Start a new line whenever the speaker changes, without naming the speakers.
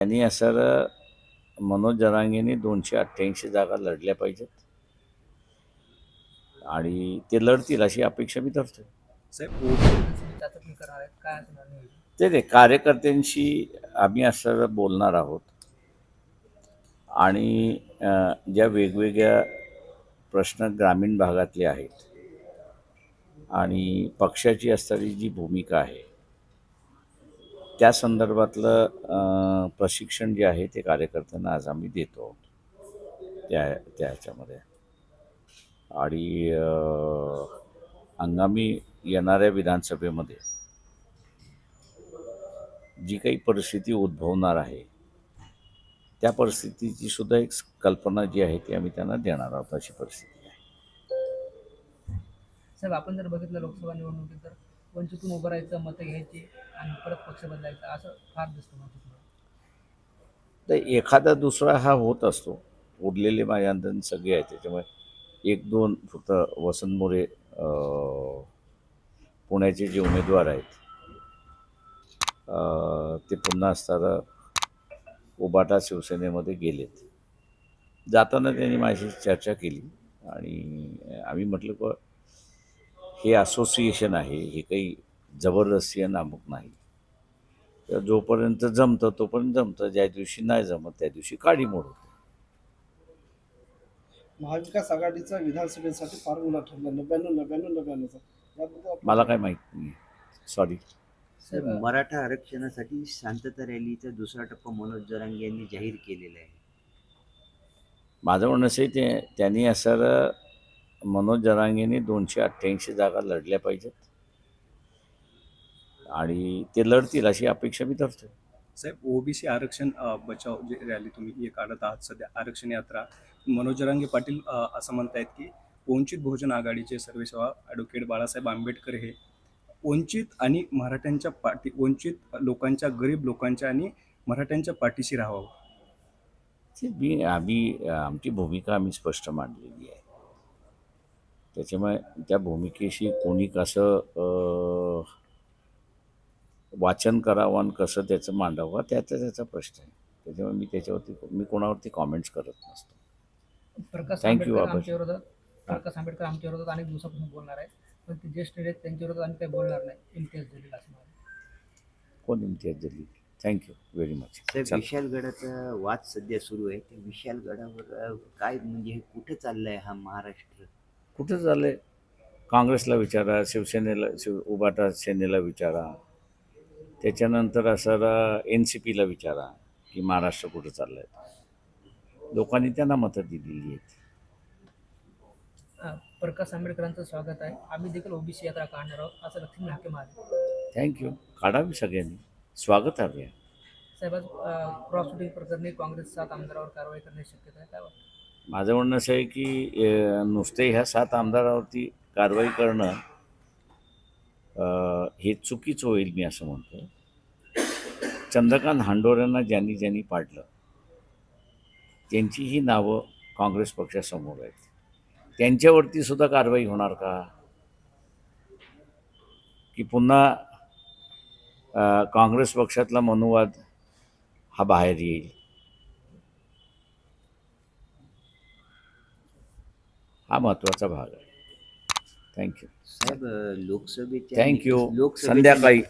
त्यांनी असं मनोज जरांगेने दोनशे अठ्ठ्याऐंशी जागा लढल्या पाहिजेत. आणि ते लढतील अशी अपेक्षा मी धरतो
साहेब
चाचपणी करणार आहेत काय असणार नाही
ते ते कार्यकर्त्यांशी आम्ही असं बोलणार आहोत. आणि ज्या वेगवेगळ्या प्रश्न ग्रामीण भागातले आहेत आणि पक्षाची असणारी जी भूमिका आहे त्या संदर्भातलं प्रशिक्षण जे आहे ते कार्यकर्त्यांना आज आम्ही देतो. आहोत त्या त्या ह्याच्यामध्ये आणि हंगामी येणाऱ्या विधानसभेमध्ये जी काही परिस्थिती उद्भवणार आहे त्या परिस्थितीची सुद्धा एक कल्पना जी आहे ती आम्ही त्यांना देणार आहोत अशी परिस्थिती आहे.
साहेब आपण जर बघितलं लोकसभा निवडणुकीत तर वंचितून उभं राहायचं मतं घ्यायची आणि परत पक्ष बदलायचं असं फार दिसतं
तर एखादा दुसरा हा होत असतो. उरलेले माझ्या अंदाज सगळे आहेत. त्याच्यामुळे एक दोन फक्त वसंत मोरे पुण्याचे जे उमेदवार आहेत ते पुन्हा असताना उबाटा शिवसेनेमध्ये गेलेत. जाताना त्यांनी माझ्याशी चर्चा केली आणि आम्ही म्हटलं की हे असोसिएशन आहे हे काही जबरदस्ती आणि अमुक नाही. तर जोपर्यंत जमतं तोपर्यंत जमतं. ज्या दिवशी नाही जमत त्या दिवशी काडी मोड होते
महाविकास आघाडीचा विधानसभेसाठी फॉर्म्युला ठरला नव्याण्णव नव्याण्णव नव्याण्णवचा. याबद्दल आपण-
मला काय माहीत नाही. सॉरी
तर मराठा आरक्षणासाठी शांतता रॅलीचा दुसरा टप्पा मनोज जरांगे यांनी जाहीर केलेला आहे.
माझं म्हणणं असं आहे ते त्यांनी असं मनोज जरांगेने दोनशे अठ्ठ्याऐंशी जागा लढल्या पाहिजेत. आणि ते लढतील अशी अपेक्षा मी धरतो
साहेब ओबीसी आरक्षण बचाव जे रॅली तुम्ही हे काढत आहात सध्या आरक्षण यात्रा. मनोज जरांगे पाटील असं म्हणतायत की वंचित बहुजन आघाडीचे सर्वेसेवा ॲडव्होकेट बाळासाहेब आंबेडकर हे वंचित आणि मराठ्यांच्या पाठी वंचित लोकांच्या गरीब लोकांच्या आणि मराठ्यांच्या पाठीशी राहावं.
मी आम्ही आमची भूमिका आम्ही स्पष्ट मांडलेली आहे. त्याच्यामुळे त्या भूमिकेशी कोणी कसं वाचन करावं आणि कसं त्याचं मांडावं त्याचा त्याचा प्रश्न आहे. त्याच्यामुळे मी त्याच्यावरती मी कोणावरती कॉमेंट्स करत नसतो.
प्रकाश विरोधात प्रकाश आंबेडकर आमच्या विरोधात अनेक दिवसापासून बोलणार आहेत पण ते ज्येष्ठ नेते आहेत, त्यांच्या विरोधात आम्ही काही बोलणार नाही. इम्तियाज जलील असं.
कोण Imtiaz Jaleel? Thank you very much
साहेब विशालगडाचा वाद सध्या सुरू आहे. त्या विशालगडावर काय म्हणजे हे कुठं चाललंय हा महाराष्ट्र?
कुठं झालंय काँग्रेसला विचारा शिवसेनेला शिव उबाटा सेनेला विचारा. त्याच्यानंतर असं एन सी पीला विचारा की महाराष्ट्र कुठं चाललं आहे लोकांनी त्यांना मतं दिलेली आहेत.
प्रकाश आंबेडकरांचं स्वागत आहे. आम्ही देखील ओबीसी यात्रा काढणार आहोत. असं लक्ष्मी हाके मारले
थँक्यू काढावी सगळ्यांनी. स्वागत हवे आहे.
साहेब क्रॉस शूटिंग प्रकरणी काँग्रेस सात आमदारावर कारवाई करण्याची शक्यता आहे. काय वाटतं?
माझं म्हणणं असं आहे की नुसते ह्या सात आमदारावरती कारवाई करणं हे चुकीचं होईल मी असं म्हणतो. चंद्रकांत हांडोऱ्यांना ज्यांनी ज्यांनी पाडलं त्यांचीही नावं काँग्रेस पक्षासमोर आहेत. त्यांच्यावरती सुद्धा कारवाई होणार का? की पुन्हा काँग्रेस पक्षातला मनुवाद हा बाहेर येईल? हा महत्त्वाचा भाग आहे. थँक्यू
साहेब लोकसभेच्या
थँक्यू
लोकसभेच्या
संध्याकाळी.